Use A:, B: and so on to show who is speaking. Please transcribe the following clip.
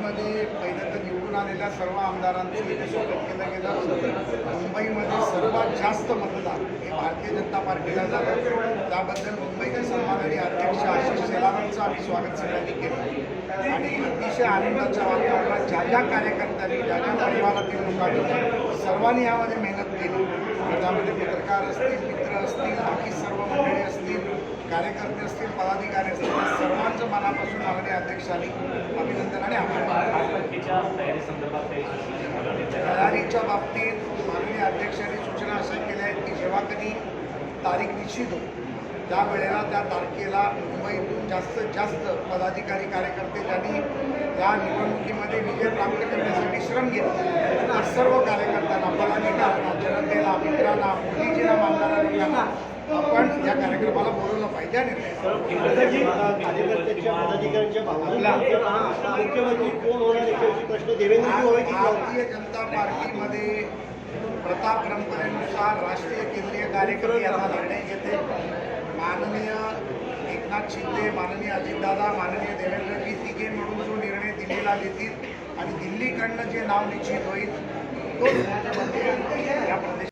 A: मुंबईमध्ये पहिलं तर निवडून आलेल्या सर्व आमदारांचं इथे स्वागत केलं गेलं. मुंबईमध्ये सर्वात जास्त मतदान हे भारतीय जनता पार्टीला झालं. त्याबद्दल मुंबईचे सन्माननीय अध्यक्ष आशिष शेलारांचं आम्ही स्वागत सगळ्यांनी केलं. आणि अतिशय आनंदाच्या वातावरणात ज्या ज्या कार्यकर्त्यांनी ज्या ज्या परिवारातील लोकांनी सर्वांनी यामध्ये मेहनत केली. त्यामध्ये पत्रकार असतील मित्र असतील बाकी सर्व मंडळी असतील कार्यकर्ते असतील पदाधिकारी असतील सर्वांचं मनापासून मागणी अध्यक्षांनी अभिनंदन आणि? तयारीच्या बाबतीत माननीय अध्यक्षांनी सूचना अशा केल्या आहेत की जेव्हा कधी तारीख निश्चित होईल त्यावेळेला त्या तारखेला मुंबईतून जास्तीत जास्त पदाधिकारी कार्यकर्ते ज्यांनी या निवडणुकीमध्ये विजय प्राप्त करण्यासाठी श्रम घेतले त्या सर्व कार्यकर्त्यांना पदाधिकाऱ्यांना जनतेला मित्रांना मोदीजीला मानणाऱ्या लोकांना आपण या कार्यक्रमाला बोलवलं पाहिजे? भारतीय जनता पार्टीमध्ये प्रथा परंपरेनुसार राष्ट्रीय केंद्रीय कार्यकारिणी याचा निर्णय घेते माननीय एकनाथ शिंदे माननीय अजितदादा माननीय देवेंद्रजी तिघे मिळून जो निर्णय दिल्लीला देतील आणि दिल्लीकडनं जे नाव निश्चित होईल तो या प्रदेशात